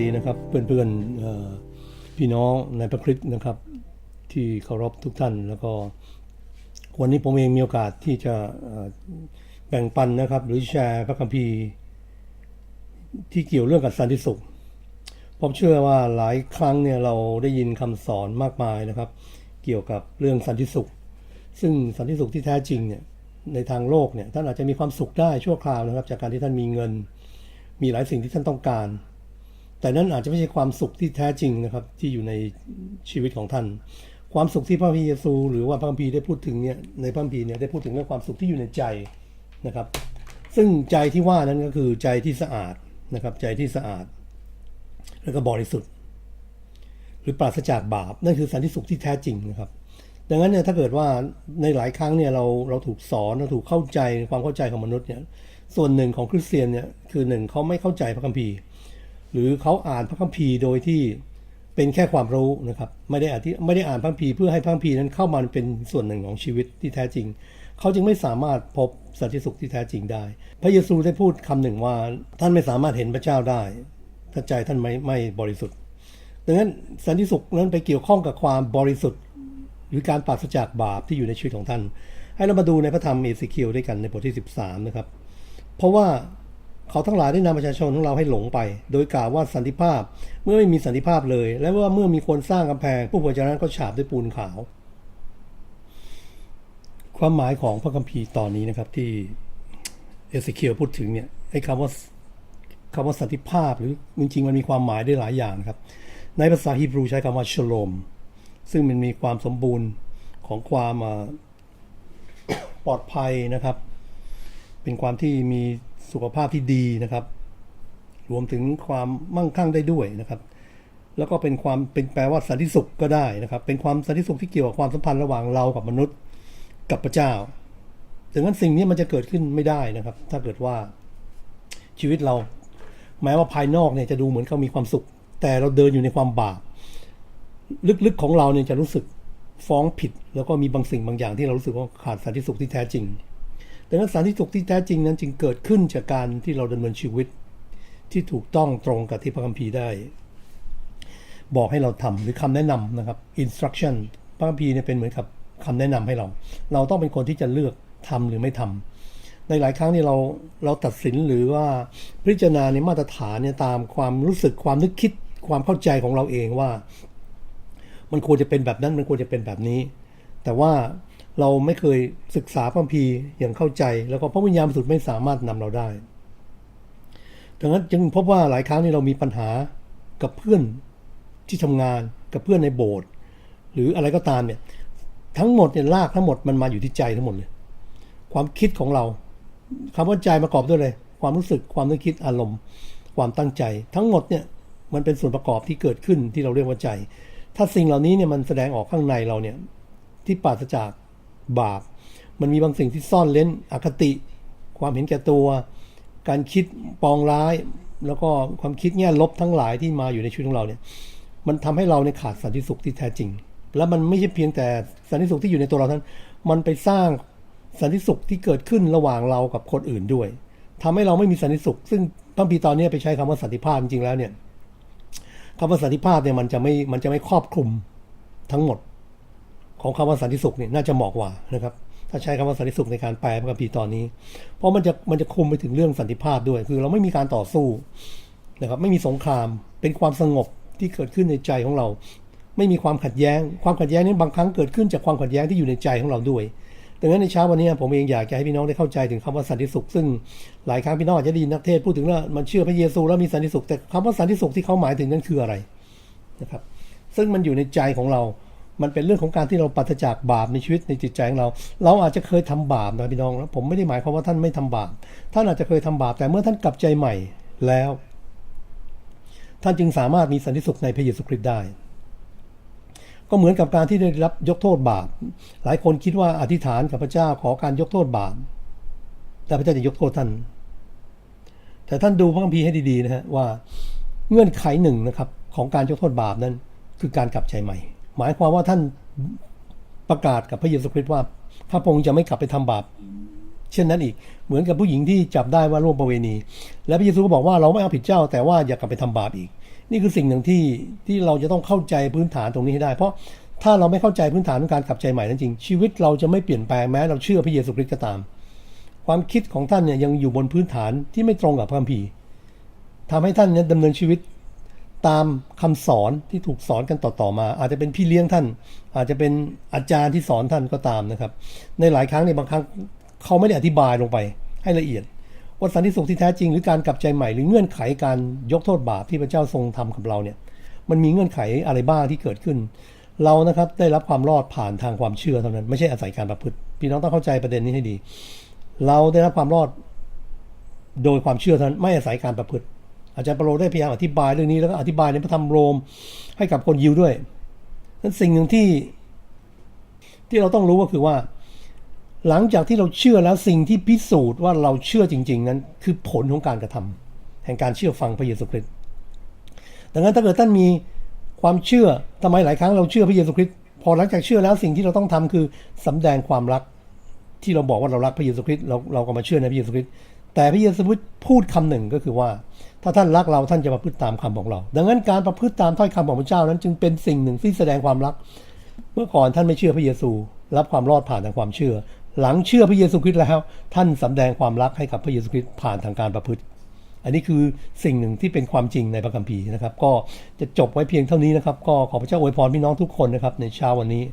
ดีนะครับ เพื่อนๆพี่น้องในพระคริสต์นะครับ ที่เคารพทุกท่านแล้วก็วันนี้ผมเองมีโอกาสที่จะแบ่งปันนะครับ หรือแชร์พระคัมภีร์ที่เกี่ยวเรื่องกับสันติสุขผมเชื่อว่าหลายครั้งเนี่ยเราได้ยินคำสอนมากมายนะครับ เกี่ยวกับเรื่องสันติสุข ซึ่งสันติสุขที่แท้จริงเนี่ยในทางโลกเนี่ยท่านอาจจะมีความสุขได้ชั่วคราวนะครับ จากการที่ท่านมีเงิน มีหลายสิ่งที่ท่านต้องการ แต่นั่นอาจจะไม่ใช่ความสุขที่แท้จริงนะครับ ที่อยู่ในชีวิตของท่าน ความสุขที่พระพิเยซู หรือว่าพระคัมภีร์ได้พูดถึงเนี่ยในพระคัมภีร์เนี่ยได้พูดถึงเรื่องความสุขที่อยู่ในใจนะครับ ซึ่งใจที่ว่านั้นก็คือใจที่สะอาดนะครับใจที่สะอาด แล้วก็บริสุทธิ์ หรือปราศจากบาป นั่นคือสันติสุขที่แท้จริงนะครับ ดังนั้นเนี่ยถ้าเกิดว่าในหลายครั้งเนี่ยเราเราถูกสอนเราถูกเข้าใจความเข้าใจของมนุษย์เนี่ยส่วนหนึ่งของคริสเตียนเนี่ยคือหนึ่งเขาไม่เข้าใจพระคัมภีร์ หรือเขาอ่านพระคัมภีร์โดยที่เป็นแค่ความรู้นะครับไม่ได้อ่านที่ไม่ได้อ่านพระคัมภีร์เพื่อให้พระคัมภีร์นั้นเข้ามาเป็นส่วนหนึ่งของชีวิตที่แท้จริง เขาจึงไม่สามารถพบสันติสุขที่แท้จริงได้ พระเยซูได้พูดคำหนึ่งว่าท่านไม่สามารถเห็นพระเจ้าได้ถ้าใจท่านไม่ไม่บริสุทธิ์ดังนั้นสันติสุขนั้นไปเกี่ยวข้องกับความบริสุทธิ์ หรือการปราศจากบาปที่อยู่ในชีวิตของท่าน ให้เรามาดูในพระธรรมเอเสเคียลด้วยกันในบทที่ 13นะครับเพราะว่า เขาทั้งหลายได้นำประชาชนของเราให้หลงไป โดยกล่าวว่าสันติภาพเมื่อไม่มีสันติภาพเลย และว่าเมื่อมีคนสร้างกำแพง ผู้ประชานั้นก็ฉาบด้วยปูนขาว ความหมายของพระคัมภีร์ตอนนี้นะครับที่เอเสเคียลพูดถึงเนี่ยไอ้คำว่าคำว่าสันติภาพหรือจริงๆมันมีความหมายได้หลายอย่างครับ ในภาษาฮีบรูใช้คำว่าชโลม ซึ่งมันมีความสมบูรณ์ของความปลอดภัยนะครับ เป็นความที่มี สุขภาพที่ดีนะครับ รวมถึงความมั่งคั่งได้ด้วยนะครับ แล้วก็เป็นความเป็นแปลว่าสันติสุขก็ได้นะครับ เป็นความสันติสุขที่เกี่ยวกับความสัมพันธ์ระหว่างเรากับมนุษย์กับพระเจ้าดังนั้นสิ่งนี้มันจะเกิดขึ้นไม่ได้นะครับ ถ้าเกิดว่าชีวิตเราแม้ว่าภายนอกเนี่ยจะดูเหมือนเขามีความสุข แต่เราเดินอยู่ในความบาปลึกๆของเราเนี่ยจะรู้สึกฟ้องผิด แล้วก็มีบางสิ่งบางอย่างที่เรารู้สึกว่าขาดสันติสุขที่แท้จริง ดังนั้นสันติสุขที่แท้จริงนั้นจึงเกิดขึ้นจากการที่เราดำเนินชีวิต ที่ถูกต้องตรงกับที่พระคัมภีร์ได้ บอกให้เราทำหรือคำแนะนำนะครับ instruction พระคัมภีร์เนี่ยเป็นเหมือนกับคำแนะนำให้เรา เราต้องเป็นคนที่จะเลือกทำหรือไม่ทำในหลายครั้งนี่เราเราตัดสินหรือว่าพิจารณาในมาตรฐานเนี่ยตามความรู้สึกความนึกคิดความเข้าใจของเราเองว่า มันควรจะเป็นแบบนั้นมันควรจะเป็นแบบนี้ แต่ว่า เราไม่เคยศึกษาพระคัมภีอย่างเข้าใจ แล้วก็พระวิญญาณสุทธิ์ไม่สามารถนำเราได้ ดังนั้นจึงพบว่าหลายครั้งนี่เรามีปัญหากับเพื่อนที่ทำงานกับเพื่อนในโบสถ์หรืออะไรก็ตามเนี่ย ทั้งหมดเนี่ยลากทั้งหมดมันมาอยู่ที่ใจทั้งหมดเลย ความคิดของเราคำว่าใจประกอบด้วยเลย ความรู้สึกความนึกคิดอารมณ์ ความตั้งใจ ทั้งหมดเนี่ยมันเป็นส่วนประกอบที่เกิดขึ้นที่เราเรียกว่าใจ ถ้าสิ่งเหล่านี้เนี่ยมันแสดงออกข้างในเราเนี่ยที่ปราศจาก บาป มันมีบางสิ่งที่ซ่อนเล้นอคติ ความเห็นแก่ตัว การคิดปองร้าย แล้วก็ความคิดแง่ลบทั้งหลายที่มาอยู่ในชีวิตของเราเนี่ย มันทำให้เราในขาดสันติสุขที่แท้จริง แล้วมันไม่ใช่เพียงแต่สันติสุขที่อยู่ในตัวเราท่านมันไปสร้างสันติสุขที่เกิดขึ้นระหว่างเรากับคนอื่นด้วยทำให้เราไม่มีสันติสุข ซึ่งพระพีตอนนี้ไปใช้คำว่าสันติภาพจริงๆแล้วเนี่ยคำว่าสันติภาพเนี่ยมันจะไม่มันจะไม่ครอบคลุมทั้งหมด ของคำว่าสันติสุขเนี่ยน่าจะเหมาะกว่านะครับถ้าใช้คำว่าสันติสุขในการแปลพระคัมภีร์ตอนนี้ เพราะมันจะมันจะคุมไปถึงเรื่องสันติภาพด้วย คือเราไม่มีการต่อสู้นะครับไม่มีสงครามเป็นความสงบที่เกิดขึ้นในใจของเรา ไม่มีความขัดแย้ง ความขัดแย้งนี้บางครั้งเกิดขึ้นจากความขัดแย้งที่อยู่ในใจของเราด้วยดังนั้นในเช้าวันนี้ผมเองอยากจะให้พี่น้องได้เข้าใจถึงคำว่าสันติสุข ซึ่งหลายครั้งพี่น้องอาจจะได้ยินนักเทศพูดถึงว่ามันเชื่อพระเยซูแล้วมีสันติสุข แต่คำว่าสันติสุขที่เขาหมายถึงนั้นคืออะไรนะครับซึ่งมันอยู่ในใจของเรา มันเป็นเรื่องของการที่เราปราศจากบาปในชีวิตในจิตใจของเรา เราอาจจะเคยทำบาปนะพี่น้องแล้วผมไม่ได้หมายความว่าท่านไม่ทำบาป ท่านอาจจะเคยทำบาป แต่เมื่อท่านกลับใจใหม่แล้ว ท่านจึงสามารถมีสันติสุขในพระเยซูคริสต์ได้ ก็เหมือนกับการที่ได้รับยกโทษบาป หลายคนคิดว่าอธิษฐานกับพระเจ้าขอการยกโทษบาป แต่พระเจ้าจะยกโทษท่าน แต่ท่านดูพระคัมภีร์ให้ดีๆนะฮะว่าเงื่อนไขหนึ่งนะครับของการยกโทษบาปนั้นคือการกลับใจใหม่ หมายความว่าท่านประกาศกับพระเยซูคริสต์ว่า พระองค์จะไม่กลับไปทำบาปเช่นนั้นอีกเหมือนกับผู้หญิงที่จับได้ว่าร่วมประเวณี และพระเยซูก็บอกว่าเราไม่เอาผิดเจ้า แต่ว่าอย่ากลับไปทำบาปอีก นี่คือสิ่งหนึ่งที่ที่เราจะต้องเข้าใจพื้นฐานตรงนี้ให้ได้ เพราะถ้าเราไม่เข้าใจพื้นฐานของการกลับใจใหม่นั้นจริง ชีวิตเราจะไม่เปลี่ยนแปลงแม้เราเชื่อพระเยซูคริสต์ก็ตาม ความคิดของท่านเนี่ยยังอยู่บนพื้นฐานที่ไม่ตรงกับพระคัมภีร์ทำให้ท่านเนี่ยดำเนินชีวิต ตามคำสอนที่ถูกสอนกันต่อๆมา อาจจะเป็นพี่เลี้ยงท่าน อาจจะเป็นอาจารย์ที่สอนท่านก็ตามนะครับ ในหลายครั้งในยบางครั้งเขาไม่ได้อธิบายลงไปให้ละเอียดว่าสันติสุขที่แท้จริงหรือการกลับใจใหม่หรือเงื่อนไขการยกโทษบาปที่พระเจ้าทรงทำกับเราเนี่ยมันมีเงื่อนไขอะไรบ้างที่เกิดขึ้น เรานะครับได้รับความรอดผ่านทางความเชื่อเท่านั้นไม่ใช่อาศัยการประพฤติพี่น้องต้องเข้าใจประเด็นนี้ให้ดี เราได้รับความรอดโดยความเชื่อเท่านั้นไม่อาศัยการประพฤติ อาจารย์เปโลได้พยายามอธิบายเรื่องนี้แล้วก็อธิบายในพระธรรมโรมให้กับคนยิวด้วยนั้นสิ่งหนึ่งที่ที่เราต้องรู้ก็คือว่า หลังจากที่เราเชื่อแล้วสิ่งที่พิสูจน์ว่าเราเชื่อจริง ๆ นั้น คือผลของการกระทำแห่งการเชื่อฟังพระเยซูคริสต์ดังนั้นถ้าเกิดท่านมีความเชื่อทำไมหลายครั้งเราเชื่อพระเยซูคริสต์พอหลังจากเชื่อแล้วสิ่งที่เราต้องทำคือสำแดงความรักที่เราบอกว่าเรารักพระเยซูคริสต์เราเราก็มาเชื่อในพระเยซูคริสต์ แต่พระเยซูพูดคำหนึ่งก็คือว่า ถ้าท่านรักเราท่านจะประพฤติตามคำของเรา ดังนั้นการประพฤติตามถ้อยคำของพระเจ้านั้น จึงเป็นสิ่งหนึ่งที่แสดงความรัก เมื่อก่อนท่านไม่เชื่อพระเยซู รับความรอดผ่านทางความเชื่อ หลังเชื่อพระเยซูคริสต์แล้ว ท่านสำแดงความรักให้กับพระเยซูคริสต์ผ่านทางการประพฤติ อันนี้คือสิ่งหนึ่งที่เป็นความจริงในพระคัมภีร์นะครับ ก็จะจบไว้เพียงเท่านี้นะครับ ก็ขอพระเจ้าอวยพรพี่น้องทุกคนนะครับในเช้าวันนี้